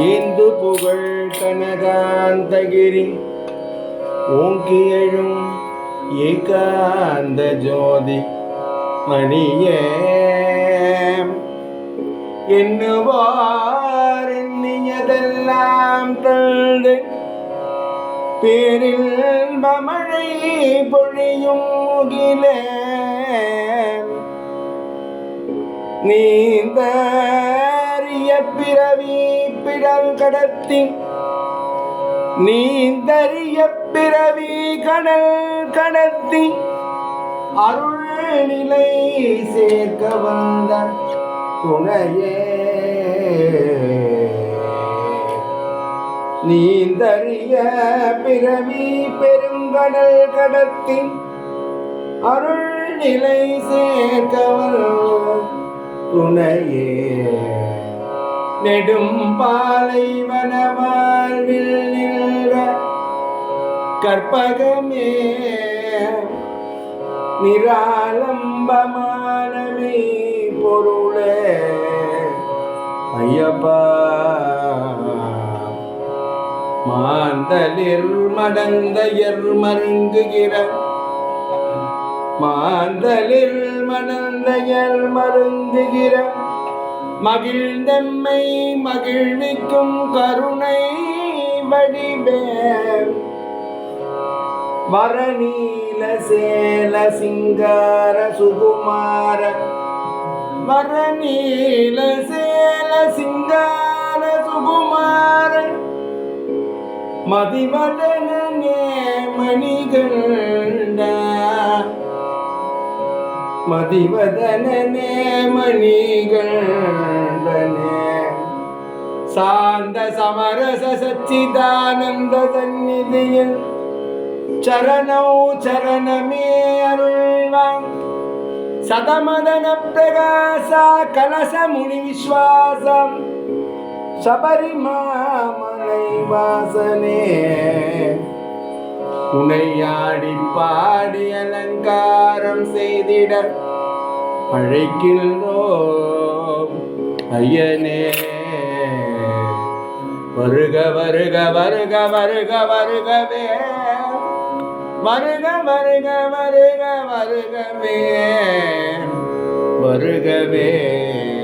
ஏந்து புகழ் கனகாந்தகிரி. ஓங்கி எழும் ஏகாந்த ஜோதி மணியே. எண்ணுவார் எண்ணியதெல்லாம் தந்து பேரில் மழை பொழியும் முகிலே. நீந்த பிறவி பிடல் கடத்தி நீந்தறிய பிறவி கடல் கடத்தி அருள் நிலை சேர்க்க வந்த துணையே. நீந்தறிய பிறவி பெருங்கடல் கடத்தி அருள் நிலை சேர்க்கவர் துணையே. நெடும் பாலைவன வாழ்வில் நின்ற கற்பகமே நிராலம்பமானமே பொருளே. ஐயப்பா மாந்தலில் மடந்தையர் மருங்குகிற மாந்தலில் மணந்தையர் மருந்துகிற மகிழ்ந்தம்மை மகிழ்விக்கும் கருணை வடிவே. வரநீல சேல சிங்கார சுகுமார. வரநீல சேல சிங்கார சுகுமார. மதிவதனே மணிகண்ட மதிவதனே மணிகண்டனே. சாந்த சமரச சச்சிதானந்த சந்நிதியில் சரணோ சரணமே அருள்வான். சதமதன பிரகாச கலச முனி விஸ்வாசம். சபரிமாமலை வாசனே. உனையாடி பாடி அலங்காரம் செய்திட அழைக்கின்றோம். ஐயனே வருக வருக வருக வருக வருகவே. வருக வருக வருக வருகவே. வருகவே.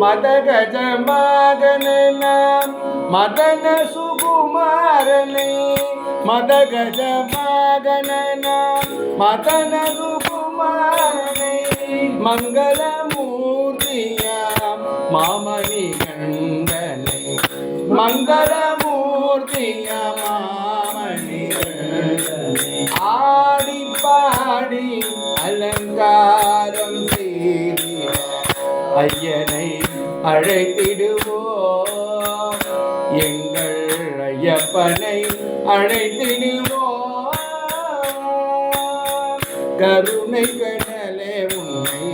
மதகஜ மகனாம் மதன சுகுமாரனே மதகஜ மகனாம் மதன சுகுமாரனே மங்களமூர்த்தியாம் மாமணி கண்டனே மங்களமூர்த்தியாம் மாமணி கண்டனே ஆடி பாடி அலங்காரம் செய்திட ஐயனை அழைத்திடுவோம் எங்கள் ஐயப்பனை அழைத்திடுவோம் கருணை கடலே உன்னை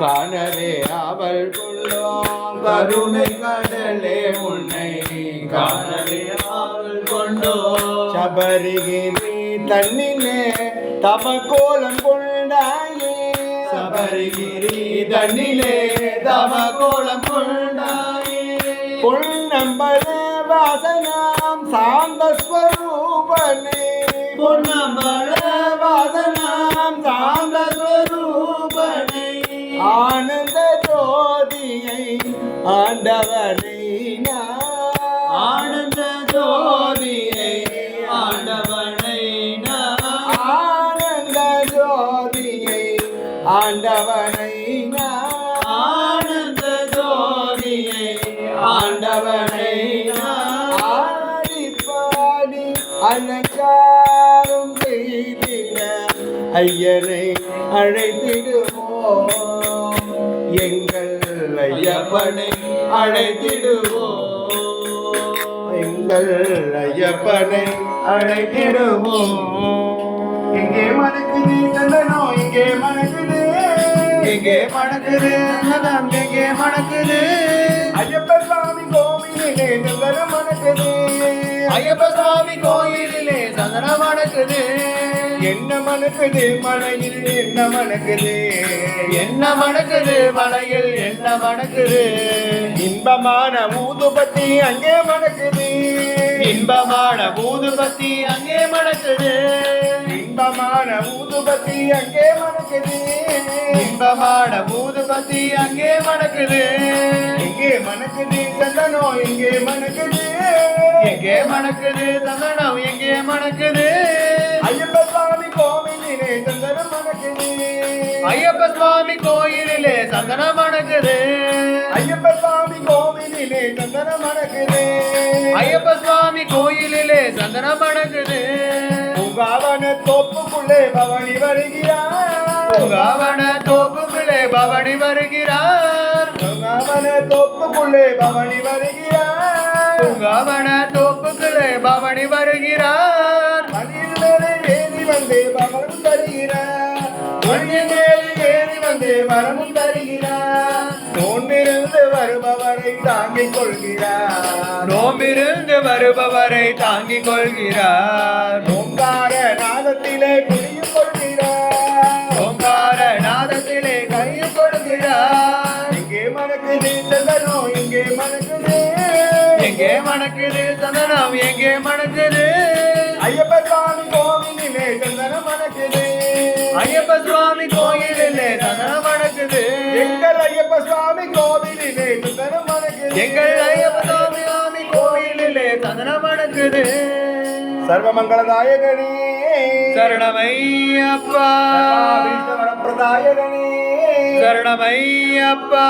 காணவே அவள் கொள்ளோம் கருணை கடலே உன்னை காணவே அவள் கொண்டோ சபரிகிரி தன்னிலே தம கோலம் கொண்டாய். சபரிகிரி தன்னிலே தம கோலம் கொண்டாயே. பொன்னம்பல வாசனாம் சாந்த ஸ்வரூபனே. பொன்னம்பல வாசனாம் சாந்த ஸ்வரூபனே. ஆனந்த ஜோதியை ஆண்டவனை. அலங்காரம் செய்திட ஐயனை அழைத்திடுவோம். எங்கள் ஐயப்பனை அழைத்திடுவோம். எங்கள் ஐயப்பனை அழைத்திடுவோம். இங்கே மணக்குது சந்தனோ? இங்கே மணக்குது? இங்கே மணக்குது சந்தனம்? இங்கே மணக்குது? ஐயப்ப சாமி கோவிலே சந்தனம் மணக்குது. ஐயப்ப சுவாமி கோயிலிலே சந்தனம் மணக்குது என்ன மணக்குது? மலையில் என்ன மணக்குது? என்ன மணக்குது? மலையில் என்ன மணக்குது? இன்பமான ஊதுபத்தி அங்கே மணக்குது. இன்பமான ஊதுபத்தி அங்கே மணக்குது. இன்பமான ஊதுபத்தி அங்கே மணக்குது. இன்பமான ஊதுபத்தி அங்கே மணக்குது. இங்கே மணக்குது? சந்தனம் இங்கே மணக்குது? எங்கே மணக்குது? சந்தனம் எங்கே மணக்குது? ஐயப்ப சுவாமி கோவிலிலே சந்தனம் மணக்குது. ஐயப்ப சுவாமி கோயிலிலே சந்தனம் மணக்குது. ஐயப்ப சுவாமி கோவிலிலே சந்தனம் மணக்குது. ஐயப்ப சுவாமி கோயிலிலே சந்தனம் மணக்குது. பூங்காவன தோப்புக்குள்ளே பவனி வருகிறார். பூங்காவன தோப்புக்குள்ளே பவனி வருகிறார். பூங்காவன தோப்புக்குள்ளே பவனி வருகிறார். பூங்காவன தோப்புக்குள்ளே பவனி வருகிறார். மணியில் ஏறி வந்து பவனும் தருகிறார். மணியில் வந்து வரமும் தருகிறார் தோன்றிருந்து வருபவரை தாங்கிக் கொள்கிறார். நோம்பிருந்து வருபவரை தாங்கிக் கொள்கிறார். ஓங்கார நாதத்திலே குடியும் கொள்கிறார். ஓங்கார நாதத்திலே கையில் கொடுக்கிறார் இங்கே மணக்குது சந்தனோ இங்கே மணக்குது எங்கே மணக்குது சந்தனம் எங்கே மணக்குது ஐயப்ப சுவாமி கோவிலிலே சந்தனம் மணக்குது ஐயப்ப எங்கள் ஐயப்ப சுவாமி சுவாமி கோயிலிலே சந்தனம் மணக்குது சர்வமங்களதாயகனே சரணமையப்பா. வரப்பிரதாயகனே சரணமையப்பா.